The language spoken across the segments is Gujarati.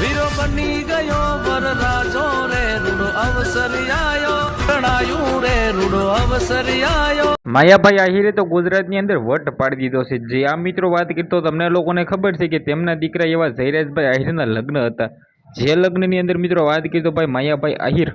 વીરો બની ગયો વરરાજો રે રૂડો અવસર આયો પ્રણાયું રે રૂડો અવસર આયો માયાભાઈ આહિરે તો ગુજરાતની અંદર વટ પાડી દીધો છે. જે આ મિત્રો વાત કરતો તમને લોકોને ખબર છે કે તેમના દીકરા એવા જયરાજભાઈ આહિરના લગ્ન હતા. જે લગ્નની અંદર મિત્રો વાત કરી તો ભાઈ માયાભાઈ આહિર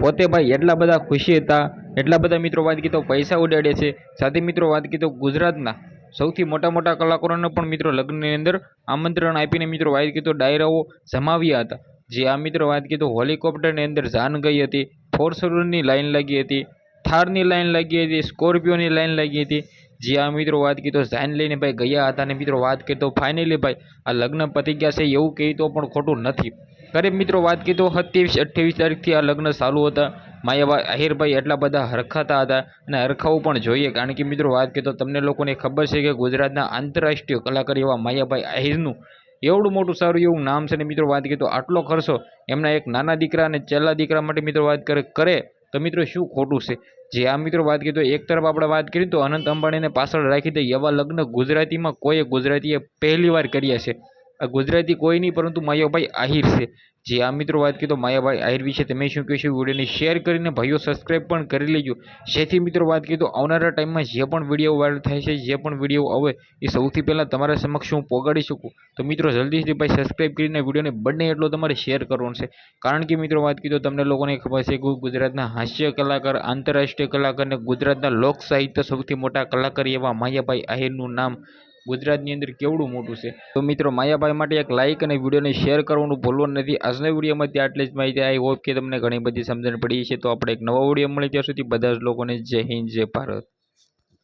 પોતે ભાઈ એટલા બધા ખુશી હતા. એટલા બધા મિત્રો વાત કીધો, પૈસા ઉડાડે છે. સાથે મિત્રો વાત કીધો, ગુજરાતના સૌથી મોટા મોટા કલાકારોને પણ મિત્રો લગ્નની અંદર આમંત્રણ આપીને મિત્રો વાત કીધો, ડાયરાઓ જમાવ્યા હતા. જે આ મિત્રો વાત કીધો હોલિકોપ્ટરની અંદર જાન ગઈ હતી ફોર્સરની લાઈન લાગી હતી, થારની લાઈન લાગી હતી સ્કોર્પિયોની લાઈન લાગી હતી. જે આ મિત્રો વાત કીધો, જાન લઈને ભાઈ ગયા હતા અને મિત્રો વાત કરતો ફાઇનલી ભાઈ, આ લગ્ન પતી ગયા છે એવું કહી તો પણ ખોટું નથી. કરે મિત્રો વાત કીધો સત્યાવીસ અઠ્યાવીસ તારીખથી આ લગ્ન ચાલુ હતા. માયાભાઈ આહિરભાઈ એટલા બધા હરખાતા હતા અને હરખાવું પણ જોઈએ. કારણ કે મિત્રો વાત કરીએ તો તમને લોકોને ખબર છે કે ગુજરાતના આંતરરાષ્ટ્રીય કલાકાર એવા માયાભાઈ આહિરનું એવડું મોટું સારું એવું નામ છે ને મિત્રો વાત કરીએ તો આટલો ખર્ચો એમના એક નાના દીકરા અને છેલ્લા દીકરા માટે મિત્રો વાત કરે કરે તો મિત્રો શું ખોટું છે? જે આ મિત્રો વાત કરીએ તો એક તરફ આપણે વાત કરીએ તો અનંત અંબાણીને પાછળ રાખી દે એવા લગ્ન ગુજરાતીમાં કોઈએ ગુજરાતીએ પહેલી વાર કર્યા છે. આ ગુજરાતી કોઈ નહીં પરંતુ માયાભાઈ આહિર છે. જે આ મિત્રો વાત કરીએ તો માયાભાઈ આહિર વિશે તમે શું કહેશો વિડીયોને શેર કરીને ભાઈઓ સબસ્ક્રાઈબ પણ કરી લેજો. જેથી મિત્રો વાત કરીએ તો આવનારા ટાઈમમાં જે પણ વીડિયો વાયરલ થાય છે, જે પણ વીડિયો આવે, એ સૌથી પહેલાં તમારા સમક્ષ હું પોગાડી શકું. તો મિત્રો જલ્દીથી ભાઈ સબસ્ક્રાઈબ કરીને વિડીયોને બંને એટલો તમારે શેર કરવાનો છે. કારણ કે મિત્રો વાત કરીએ તો તમને લોકોને ખબર છે કે ગુજરાતના હાસ્ય કલાકાર, આંતરરાષ્ટ્રીય કલાકાર અને ગુજરાતના લોક સાહિત્ય સૌથી મોટા કલાકાર એવા માયાભાઈ આહિરનું નામ ગુજરાતની અંદર કેવડું મોટું છે? તો મિત્રો, માયાભાઈ માટે એક લાઇક અને વિડીયોને શેર કરવાનું ભૂલવાનું નથી. આજના વિડીયોમાં ત્યાં આટલી જ માહિતી. આવી હોપ કે તમને ઘણી બધી સમજણ પડી છે તો આપણે એક નવો વીડિયો મળી ત્યાં સુધી. બધા જ લોકોને જય હિન્દ, જય ભારત.